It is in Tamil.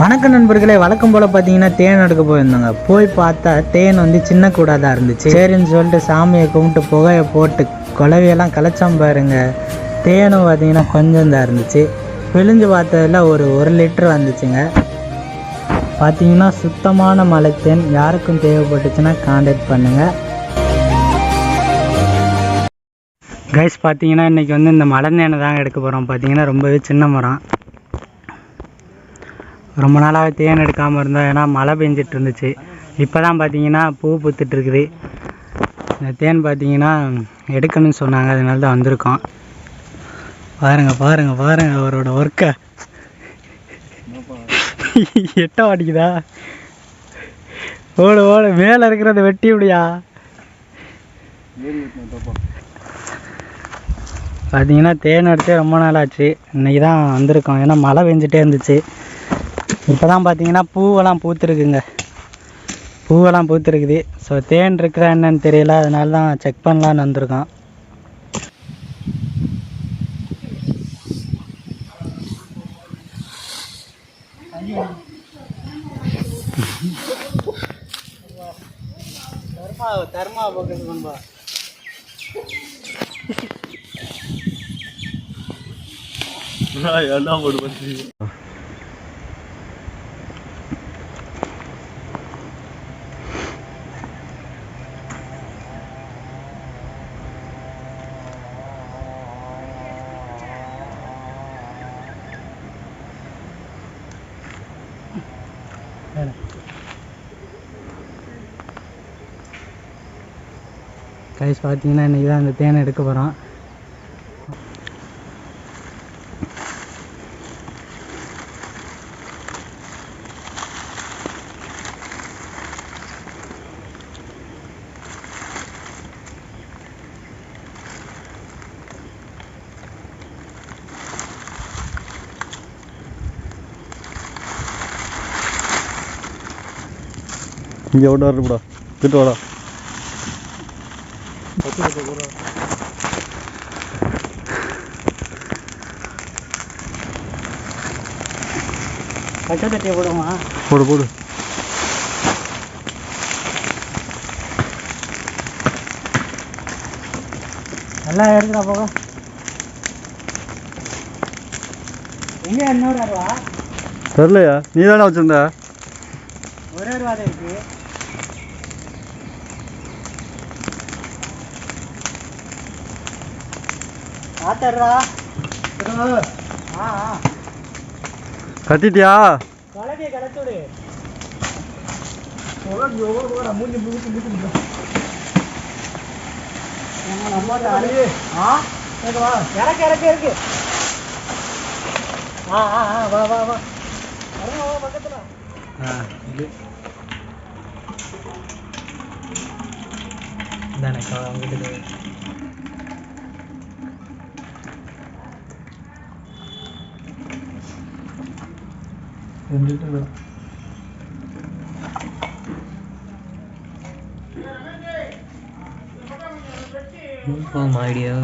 வணக்கம் நண்பர்களே வழக்கம் போல் பார்த்தீங்கன்னா தேன் எடுக்க போயிருந்தாங்க. போய் பார்த்தா தேன் வந்து சின்ன கூடாதான் இருந்துச்சு. சரின்னு சொல்லிட்டு சாமியை கும்பிட்டு புகையை போட்டு குலவையெல்லாம் கலைச்சோம் பாருங்க. தேனும் பார்த்தீங்கன்னா கொஞ்சம் தான் இருந்துச்சு. பிழிஞ்சு பார்த்ததுல ஒரு ஒரு லிட்டர் வந்துச்சுங்க. பார்த்தீங்கன்னா சுத்தமான மலை தேன் யாருக்கும் தேவைப்பட்டுச்சுன்னா காண்டாக்ட் பண்ணுங்கள் கைஸ் பார்த்தீங்கன்னா இன்றைக்கி வந்து இந்த மலை தேனை தாங்க எடுக்க போகிறோம் பார்த்தீங்கன்னா ரொம்பவே சின்ன மரம். ரொம்ப நாளாகவே தேன் எடுக்காமல் இருந்தோம் ஏன்னா மழை பெஞ்சிட்டு இருந்துச்சு. இப்போ தான் பார்த்தீங்கன்னா பூ பூத்துட்டு இருக்குது. இந்த தேன் பார்த்தீங்கன்னா எடுக்கணும்னு சொன்னாங்க அதனால தான் வந்திருக்கோம். பாருங்க பாருங்க பாருங்க அவரோட ஒர்க்கை எட்ட அடிக்குதா ஓடு ஓடு மேலே இருக்கிறத வெட்டி விடியா? பார்த்தீங்கன்னா தேன் எடுத்தே ரொம்ப நாள் ஆச்சு தான் வந்திருக்கோம். ஏன்னா மழை பெஞ்சிட்டே இருந்துச்சு. இப்போ தான் பார்த்தீங்கன்னா பூவெல்லாம் பூத்துருக்குங்க. பூவெல்லாம் பூத்துருக்குது. ஸோ தேன் இருக்குதா என்னன்னு தெரியல. அதனால தான் செக் பண்ணலான்னு வந்திருக்கோம். தர்மா தர்மா பக்கத்து என்ன போடு பண்ணுறீங்க கைஸ் பார்த்தீங்கன்னா இன்றைக்கி தான் அந்த தேனை எடுக்க போகிறோம் இங்கே எவ்வளோ வருதுடா கிட்ட வாடா. பச்சை தட்டியை போடுமா போடு போடு. நல்லா எடுத்துடா போக. எங்கே இன்னொரு அருவா? தெரிலையா நீ தானே வச்சிருந்த. ஒரே அருவா இருக்கு. ஆத்தர்றா ஆ ஆ கத்திட்டியா கலடியை கிடச்சுடு மூஞ்சி மூஞ்சி மூஞ்சி ஆ? இங்க வா இறக்கு இறக்கு இறக்கு. ஆ ஆ ஆ வா வா வா. இறங்க வா பக்கத்துல. ஆ இது ஐடியா